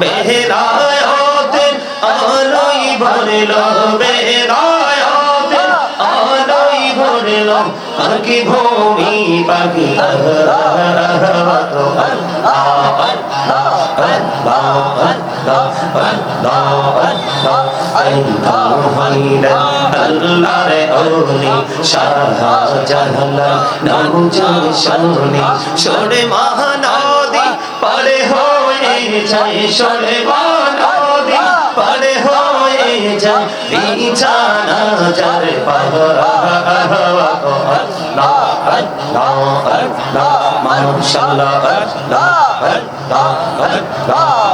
বেহরায়তের আলোই ভরল বেহরায়তের আলোই ভরল আর কি ভূমি পাখি আল্লাহরে ওলি শাহজাহান নামুজের শানে সরে মহানদী পারে হয়ে যায় সরে মহানদী পারে হয়ে যায় বিছানা যার পাহরা আল্লাহ আল্লাহ আল্লাহ মাশাআল্লাহ আল্লাহ আল্লাহ আল্লাহ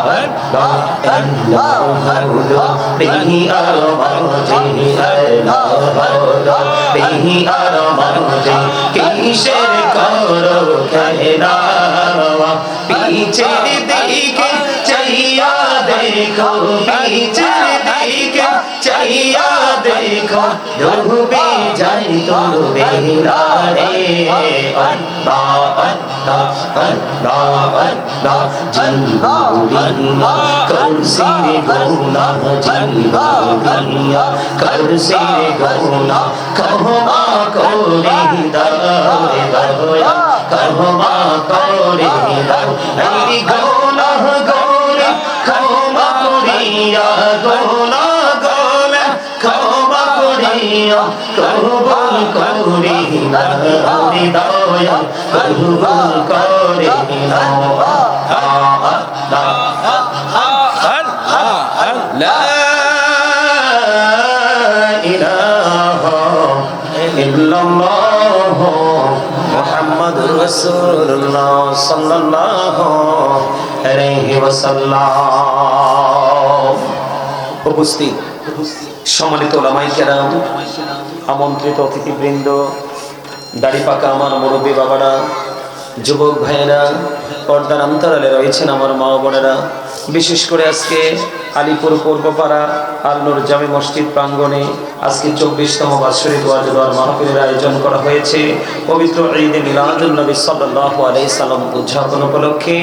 আল্লাহ আল্লাহ বিহি আর মাঝে আল্লাহ বিহি আর মাঝে কিসের করো খেলা পিছের দিকে চাইয়া দেখো পিছের দিকে চাইয়া দেখো ডুবে যাই তোর বেলারে আল্লাহ আল্লাহ আল্লাহ আল্লাহ জিন্দুলিয়া করসি রে গুনা জিন্দুলিয়া করসি রে গুনা। কহমা করে দারে দয়া কহমা করে দাও এই গোনা গোরে ক্ষমা করিয়া গোনা দরিয়া করুবল করে আমি দয়া করুবল করে রসুল্লাহ সাল্লাল্লাহ আলাইহি ওয়াসাল্লাম। উপস্থিত। সম্মানিত ওলামাই কেরাম, আমন্ত্রিত অতিথিবৃন্দ, দাড়ি পাকা আমার মুরব্বী বাবারা, যুবক ভাইয়েরা, পর্দার অন্তরালে রয়েছেন আমার মা বোনেরা। বিশেষ করে আজকে আলিপুর পূর্বপাড়া আলনুর জামে মসজিদ প্রাঙ্গণে আজকে চব্বিশতম বাৎসরিক ওয়াজ দোয়ার মাহফিলের আয়োজন করা হয়েছে। পবিত্র ঈদে মিলাদুল নবী সাল্লাল্লাহু আলাইহি সাল্লাম উদযাপন উপলক্ষে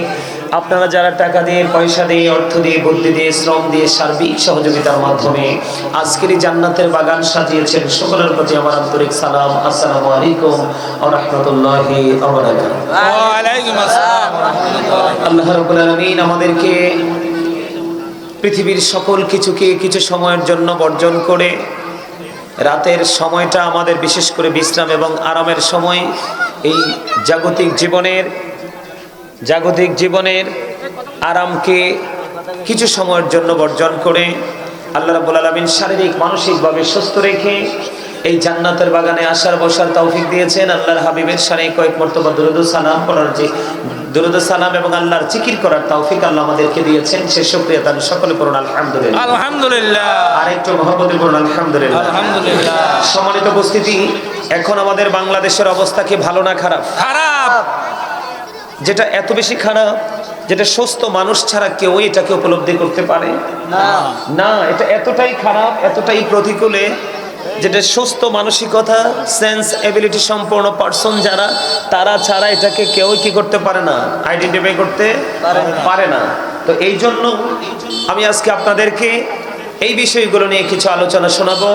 আপনারা যারা টাকা দিয়ে পয়সা দিয়ে অর্থ দিয়ে বুদ্ধি দিয়ে শ্রম দিয়ে সার্বিক সহযোগিতার মাধ্যমে আজকের জান্নাতের বাগান সাজিয়েছেন সকলের প্রতি আমার আন্তরিক সালাম আসসালামু আলাইকুম ওয়া রাহমাতুল্লাহি ওয়া বারাকাতুহু। ওয়ালাইকুম আসসালাম ওয়া রাহমাতুল্লাহ আল্লাহ রাব্বুল আলামিন আমাদেরকে পৃথিবীর সকল কিছুকে কিছু সময়ের জন্য বর্জন করে রাতের সময়টা আমাদের বিশেষ করে বিশ্রাম এবং আরামের সময় এই জাগতিক জীবনের জাগতিক জীবনের আরামকে কিছু সময়ের জন্য বর্জন করে আল্লাহ রাব্বুল আলামিন শারীরিক মানসিকভাবে সুস্থ রেখে এই জান্নাতের বাগানে আসার বসার তৌফিক দিয়েছেন। আল্লাহর হাবিবের সানে কয়েক মর্তবা দুরুদ সালাম পড়ার যে দুরুদ সালাম এবং আল্লাহর জিকির করার তৌফিক আল্লাহ আমাদেরকে দিয়েছেন। সে শুকরিয়া তার সকলে পড়ুন আলহামদুলিল্লাহ। আলহামদুলিল্লাহ। আরেকটু মহব্বতে পড়ুন আলহামদুলিল্লাহ। আলহামদুলিল্লাহ। সম্মানিত উপস্থিতি এখন আমাদের বাংলাদেশের অবস্থা কি ভালো না খারাপ? খারাপ। যেটা এত বেশি খারাপ যেটা সুস্থ মানুষ ছাড়া কেউ এটাকে উপলব্ধি করতে পারে। না। এটা এতটাই খারাপ এতটাই প্রতিকূলে যেটা সুস্থ মানসিকতা সেন্স এবিলিটি সম্পূর্ণ পার্সন যারা তারা ছাড়া এটাকে কেউ কি করতে পারে না আইডেন্টিফাই করতে পারে না। তো এই জন্য আমি আজকে আপনাদেরকে এই বিষয়গুলো নিয়ে কিছু আলোচনা শোনাবো।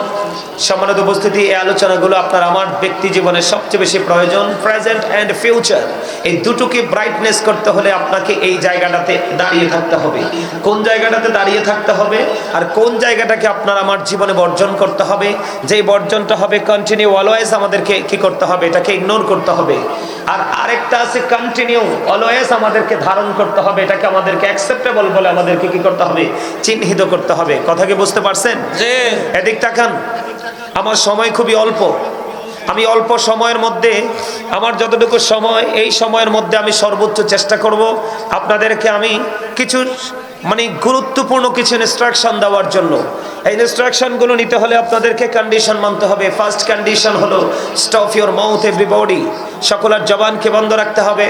সম্মানিত উপস্থিতি, এই আলোচনাগুলো আপনার আমার ব্যক্তি জীবনের সবচেয়ে বেশি প্রয়োজন প্রেজেন্ট অ্যান্ড ফিউচার এই দুটোকে ব্রাইটনেস করতে হলে আপনাকে এই জায়গাটাতে দাঁড়িয়ে থাকতে হবে। কোন জায়গাটাতে দাঁড়িয়ে থাকতে হবে আর কোন জায়গাটাকে আপনার আমার জীবনে বর্জন করতে হবে? যেই বর্জনটা হবে কন্টিনিউ অলওয়েজ আমাদেরকে কি করতে হবে? এটাকে ইগনোর করতে হবে। আর আরেকটা আছে কন্টিনিউ অলওয়েজ আমাদেরকে ধারণ করতে হবে এটাকে আমাদেরকে অ্যাকসেপ্টেবল বলে আমাদেরকে কি করতে হবে? চিহ্নিত করতে হবে। কথা কি বুঝতে পারছেন? জি। এদিক তাকান। আমার সময় খুবই অল্প। আমি অল্প সময়ের মধ্যে আমার যতটুকু সময় এই সময়ের মধ্যে আমি সর্বোচ্চ চেষ্টা করব। আপনাদেরকে আমি কিছু মানে গুরুত্বপূর্ণ কিছু ইনস্ট্রাকশন দেওয়ার জন্য। এই ইনস্ট্রাকশনগুলো নিতে হলে আপনাদেরকে কন্ডিশন মানতে হবে। ফার্স্ট কন্ডিশন হলো স্টপ ইউর মাউথ এভরিবডি সকলের জবানকে বন্ধ রাখতে হবে।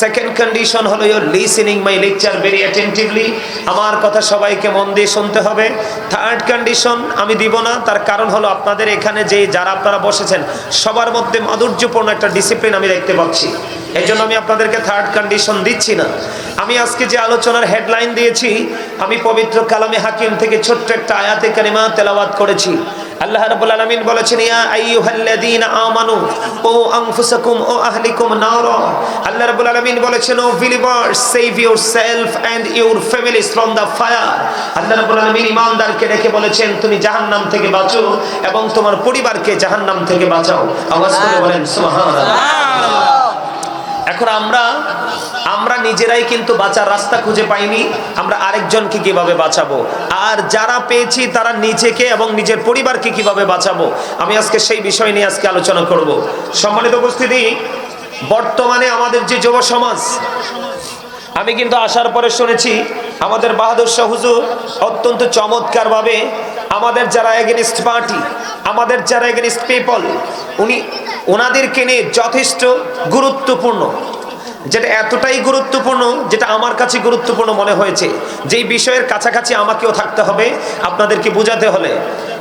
সেকেন্ড কন্ডিশন হলো your listening my lecture very attentively আমার কথা সবাইকে মন দিয়ে শুনতে হবে। থার্ড কন্ডিশন আমি দিব না। তার কারণ হলো, আপনাদের এখানে যে, যারা আপনারা বসেছেন, সবার মধ্যে মাধুর্যপূর্ণ একটা ডিসিপ্লিন আমি দেখতে পাচ্ছি। এই জন্য আমি আপনাদেরকে থার্ড কন্ডিশন দিচ্ছি না। আমি আজকে যে আলোচনার হেডলাইন দিয়েছি আমি পবিত্র কালামে হাকিম থেকে ছোট্ট একটা আয়াতে কারিমা তেলাওয়াত করেছি। আল্লাহ রাব্বুল আলামিন বলেছেন ইয়া আইয়ুহাল্লাযীনা আমানু ও আনফুসাকুম ও আহলিকুম নারা। আল্লাহ রাব্বুল আলামিন বলেছেন ও believers save yourself and your families from the fire আল্লাহ রাব্বুল আলামিন ঈমানদারকে রেখে বলেছেন তুমি জাহান্নাম থেকে বাঁচো এবং তোমার পরিবারকে জাহান্নাম থেকে বাঁচাও। আওয়াজ করে বলেন সুবহানাল্লাহ। এখন আমরা আমরা নিজেরাই কিন্তু বাঁচার রাস্তা খুঁজে পাইনি, আমরা আরেকজনকে কীভাবে বাঁচাবো? আর যারা পেয়েছি তারা নিজেকে এবং নিজের পরিবারকে কীভাবে বাঁচাবো? আমি আজকে সেই বিষয় নিয়ে আজকে আলোচনা করব। সম্মানিত উপস্থিতি, বর্তমানে আমাদের যে যুব সমাজ, আমি কিন্তু আসার পরে শুনেছি, আমাদের বাহাদুর শাহ হুজুর অত্যন্ত চমৎকারভাবে আমাদের যারা এগেনিস্ট পার্টি আমাদের যারা এগেনিস্ট পিপল উনি ওনাদেরকে নিয়ে যথেষ্ট গুরুত্বপূর্ণ। যেটা এতটাই গুরুত্বপূর্ণ, যেটা আমার কাছে গুরুত্বপূর্ণ মনে হয়েছে, যেই বিষয়ের কাছাকাছি আমাকেও থাকতে হবে, আপনাদেরকে বোঝাতে হলে।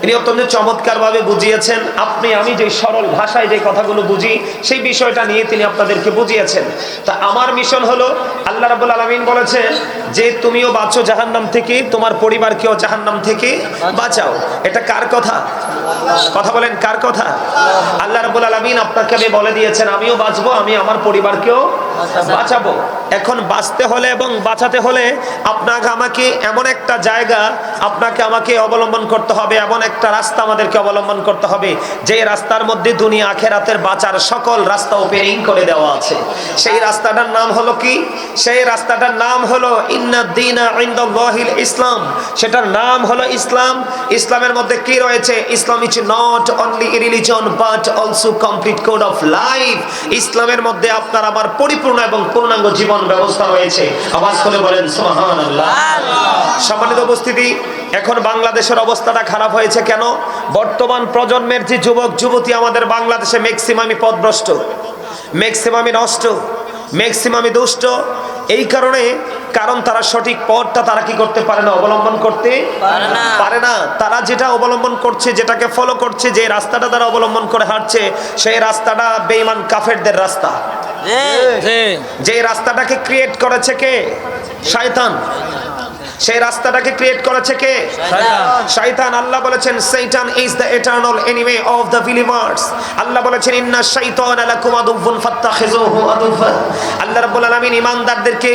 ইনি অত্যন্ত চমৎকারভাবে বুঝিয়েছেন, আপনি, আমি যে সরল ভাষায় যে কথাগুলো বুঝি, সেই বিষয়টা নিয়ে তিনি আপনাদেরকে বুঝিয়েছেন। তা আমার মিশন হলো, আল্লাহ রাবুল আলমিন বলেছে যে, তুমিও বাঁচো জাহান্নাম থেকে, তোমার পরিবারকেও জাহান্নাম থেকে বাঁচাও। এটা কার কথা? কথা বলেন, কার কথা? আল্লাহ রাবুল আলমিন আপনাকে আমি বলে দিয়েছেন, আমিও বাঁচবো, আমি আমার পরিবারকেও বাঁচাবো। এখন বাঁচতে হলে এবং বাঁচাতে হলে আপনাকে আমাকে এমন একটা জায়গা আপনাকে আমাকে অবলম্বন করতে হবে, এমন একটা রাস্তা আমাদেরকে অবলম্বন করতে হবে, যে রাস্তার মধ্যে দুনিয়া আখেরাতের বাঁচার সকল রাস্তা ওপেনিং করে দেওয়া আছে। সেই রাস্তাটার নাম হলো কি? সেই রাস্তাটার নাম হলো ইনদাল্লাহিল ইসলাম। সেটার নাম হলো ইসলাম। ইসলামের মধ্যে কি রয়েছে? Islam is not only religion but also complete code of life. ইসলামের মধ্যে আপনার আমার পরিপূর্ণ এবং পূর্ণাঙ্গ জীবন ব্যবস্থা রয়েছে আওয়াজ করে বলেন সুবহানাল্লাহ। সম্মানিত উপস্থিতি এখন বাংলাদেশের অবস্থাটা খারাপ হয়েছে কেন? বর্তমান প্রজন্মের যে যুবক যুবতী আমাদের বাংলাদেশে ম্যাক্সিমামই পদভ্রষ্ট ম্যাক্সিমামই নষ্ট ম্যাক্সিমামই দুষ্ট এই কারণে কারণ তারা সঠিক পথটা তারা কি করতে পারে না অবলম্বন করতে পারে না। তারা যেটা অবলম্বন করছে যেটাকে ফলো করছে যে রাস্তাটা তারা অবলম্বন করে হাঁটছে সেই রাস্তাটা বেঈমান কাফেরদের রাস্তা। যে রাস্তাটাকে ক্রিয়েট করেছে কে? শয়তান। সেই রাস্তাটাকে ক্রিয়েট করেছে কে? শয়তান। আল্লাহ বলেছেন শয়তান is the eternal enemy of the believers আল্লাহ বলেছেন ইন্না শাইতানা লাকুম আদুফুন ফাত্তাখিযুহু আদুফা আল্লাহ রাব্বুল আলামিন ঈমানদারদেরকে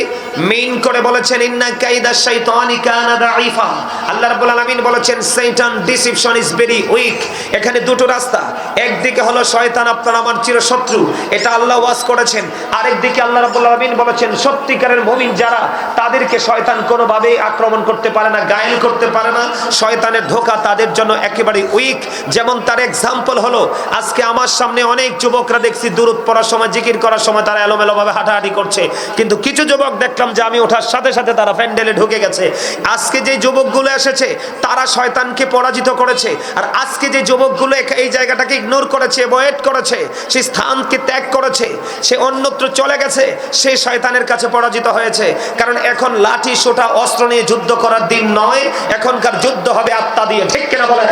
মেইন করে বলেছেন ইন্না কাইদা শাইতানি কানা দাঈফা। আল্লাহ রাব্বুল আলামিন বলেছেন শয়তান ডিসিপশন ইজ ভেরি উইক এখানে দুটো রাস্তা। একদিকে হলো শয়তান, আপনার আমার চিরশত্রু। এটা আল্লাহ ওয়াজ করেছেন। আরেকদিকে আল্লাহ রাব্বুল আলামিন বলেছেন, সত্যিকারের মুমিন যারা, তাদেরকে শয়তান কোনোভাবেই আক্রমণ করতে পারে না, গায়েল করতে পারে না। শয়তানের ধোকা তাদের জন্য একেবারে উইক যেমন তার এক্সাম্পল হলো, আজকে আমার সামনে অনেক যুবকরা দেখছি দূরত পড়ার সময়, জিকির করার সময় তারা এলোমেলোভাবে হাঁটাহাঁটি করছে। কিন্তু কিছু যুবক দেখলাম যে আমি ওঠার সাথে সাথে তারা প্যান্ডেলে ঢুকে গেছে। আজকে যে যুবকগুলো এসেছে, তারা শয়তানকে পরাজিত করেছে। আর আজকে যে যুবকগুলো এই জায়গাটাকে ইগনোর করেছে অ্যাভয়েড করেছে সে স্থানকে ত্যাগ করেছে সে অন্যত্র চলে গেছে সে শয়তানের কাছে পরাজিত হয়েছে। কারণ এখন লাঠি সোটা অস্ত্র নিয়ে যুদ্ধ করার দিন নয় এখনকার যুদ্ধ হবে আত্মা দিয়ে ঠিক কিনা বলেন?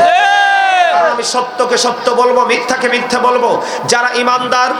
আমি সত্যকে সত্য বলব মিথ্যাকে মিথ্যা বলব। যারা ইমানদার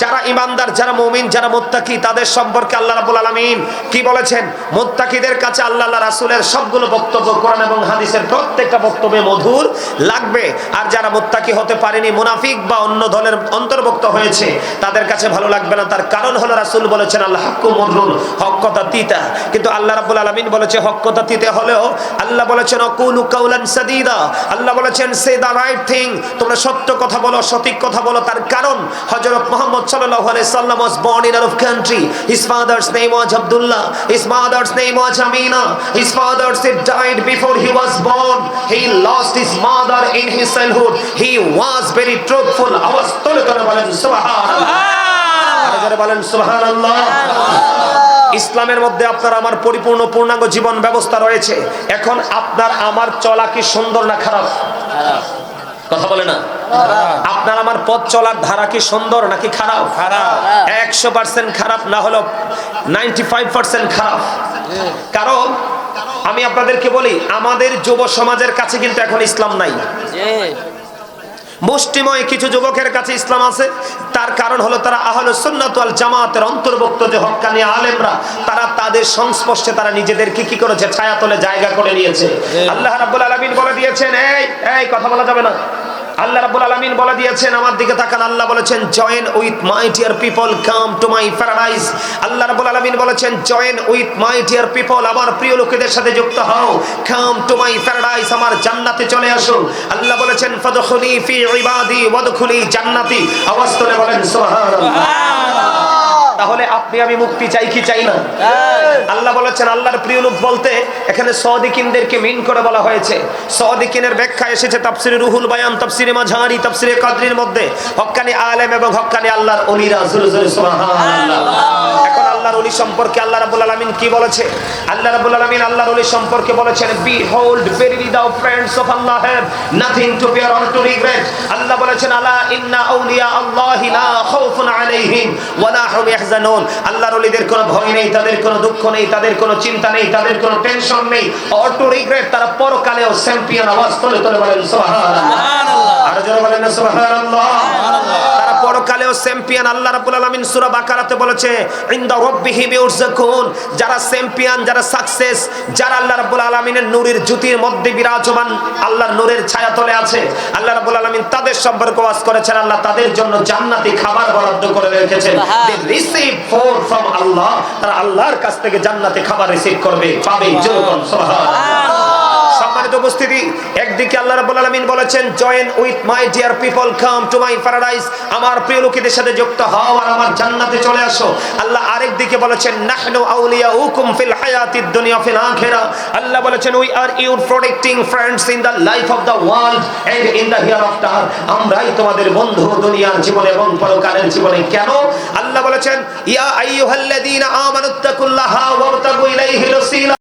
যারা ইমানদার, যারা মুমিন, যারা মুত্তাকি, তাদের সম্পর্কে আল্লাহ রাব্বুল আলামিন কি বলেছেন? মুত্তাকিদের কাছে আল্লাহ রাসূলের সবগুলো বক্তব্য কোরআন এবং হাদিসের প্রত্যেকটা বক্তব্যে মধুর লাগবে। আর যারা মুত্তাকি হতে পারেনি, মুনাফিক বা অন্য দলের অন্তর্ভুক্ত হয়েছে, তাদের কাছে ভালো লাগবে না। তার কারণ হলো রাসূল বলেছেন আল্লাহ হাক্কু মররুল হক কথা তিতা। কিন্তু আল্লাহ রাব্বুল আলামিন বলেছে, হক কথা তিতে হলেও আল্লাহ বলেছেন অকুলু কাউলান সাদিদা। আল্লাহ বলেছেন সে দা রাইট থিং তোমরা সত্য কথা বলো, সঠিক কথা বলো। তার কারণ হযরত মুহাম্মদ সাল্লাল্লাহু আলাইহি সাল্লাম was born in Arab country his father's name was Abdullah his mother's name was Amina his father said died before he was born he lost his mother in his childhood he was very truthful ইসলামের মধ্যে আপনার আমার পরিপূর্ণ পূর্ণাঙ্গ জীবন ব্যবস্থা রয়েছে এখন আপনার আমার চলা কি সুন্দর না খারাপ কথা বলে না? আপনার আমার পথ চলার ধারা কি সুন্দর নাকি খারাপ? খারাপ। একশো পার্সেন্ট খারাপ না হলো নাইনটি ফাইভ পার্সেন্ট খারাপ। কারণ আমি আপনাদেরকে বলি আমাদের যুব সমাজের কাছে কিন্তু এখন ইসলাম নাই। মুষ্টিময় কিছু যুবকের কাছে ইসলাম আছে তার কারণ হলো তারা আহলে সুন্নাত ওয়াল জামাতের অন্তর্ভুক্ত যে হক্কানি আলেমরা তারা তাদের সংস্পর্শে তারা নিজেদেরকে কি করেছে? ছায়াতলে জায়গা করে নিয়েছে। আল্লাহ রাব্বুল আলামিন বলে দিয়েছেন এই এই কথা বলা যাবে না। আল্লাহ রাব্বুল আলামিন বলে দিয়েছেন, আমার দিকে তাকান, আল্লাহ বলেছেন join with my dear people come to my paradise আল্লাহ রাব্বুল আলামিন বলেছেন join with my dear people আমার প্রিয় লোকেদের সাথে যুক্ত হও। কাম টু মাই প্যারাডাইস আমার জান্নাতে চলে আসো। আল্লাহ বলেছেন, ফাদখুলি ফি ইবাদি, ওয়াদখুলি জান্নাতি। আওয়াজ তুলে বলেন, সুবহানাল্লাহ। তাহলে আপনি আমি মুক্তি চাই কি চাই না? আল্লাহ বলেছেন আল্লাহর প্রিয় লোক বলতে এখানে সদিকিনদেরকে মিন করে বলা হয়েছে। সদিকিনের ব্যাখ্যা এসেছে তাফসিরে রুহুল বায়ান তাফসিরে মাঝারি তাফসিরে কাদরির মধ্যে। হক্কানি আলেম এবং হক্কানি আল্লাহর অলিরা সুবহানাল্লাহ। এখন আল্লাহর অলি সম্পর্কে আল্লাহ রাব্বুল আলামিন কি বলেছে? আল্লাহ রাব্বুল আলামিন আল্লাহর অলি সম্পর্কে বলেছেন বি হোল্ড ভেরি দাও friends of Allah have nothing to fear or to আল্লাহ বলেছেন আলা ইন্না আউলিয়া আল্লাহি লা খাউফুন আলাইহিম ওয়া লা হুম ইয়াহজানুন। আল্লাহর ওলিদের কোনো ভয় নেই তাদের কোনো দুঃখ নেই তাদের কোনো চিন্তা নেই তাদের কোনো টেনশন নেই। অটো রিগ্রেট তারা পরকালেও চ্যাম্পিয়ন আওয়াজ তোলে তোলে বলেন সুবহানাল্লাহ। আর যারা বলেন সুবহানাল্লাহ সুবহানাল্লাহ। পরকালেও চ্যাম্পিয়ন আল্লাহ রাব্বুল আলামিন সূরা বাকারাতে বলেছে ইনদা রাব্বিহিম ইউরজাকুন যারা চ্যাম্পিয়ন যারা সাকসেস যারা আল্লাহ রাব্বুল আলামিনের নূরের জ্যোতির মধ্যে বিরাজমান আল্লাহর নূরের ছায়া তলে আছে। আল্লাহ রাব্বুল আলামিন তাদের সম্পর্কে ওয়াজ করেছেন আল্লাহ তাদের জন্য জান্নাতি খাবার বরাদ্দ করে রেখেছেন। দে রিসিভ ফুড ফ্রম আল্লাহ তারা আল্লাহর কাছ থেকে জান্নাতি খাবার রিসিভ করবে পাবে জোরকন সুবহানাল্লাহ সম্মানিত উপস্থিতি, একদিকে আল্লাহ রাব্বুল আলামিন বলেছেন join with my dear people come to my paradise আমার প্রিয় লোকেদের সাথে যুক্ত হও আর আমার জান্নাতে চলে আসো। আল্লাহ আরেক দিকে বলেছেন, নাহনু আউলিয়াউকুম ফিল হায়াতিদ দুনিয়া ফিল আখিরা। আল্লাহ বলেছেন we are your protecting friends in the life of the world and in the hereafter আমরাই তোমাদের বন্ধু দুনিয়ার জীবনে এবং পরকালের জীবনে। কেন? আল্লাহ বলেছেন, ইয়া আইয়ুহাল্লাযীনা আমানুত্তাকুল্লাহা ওয়াবতাগু ইলাইহি ওয়াসিলা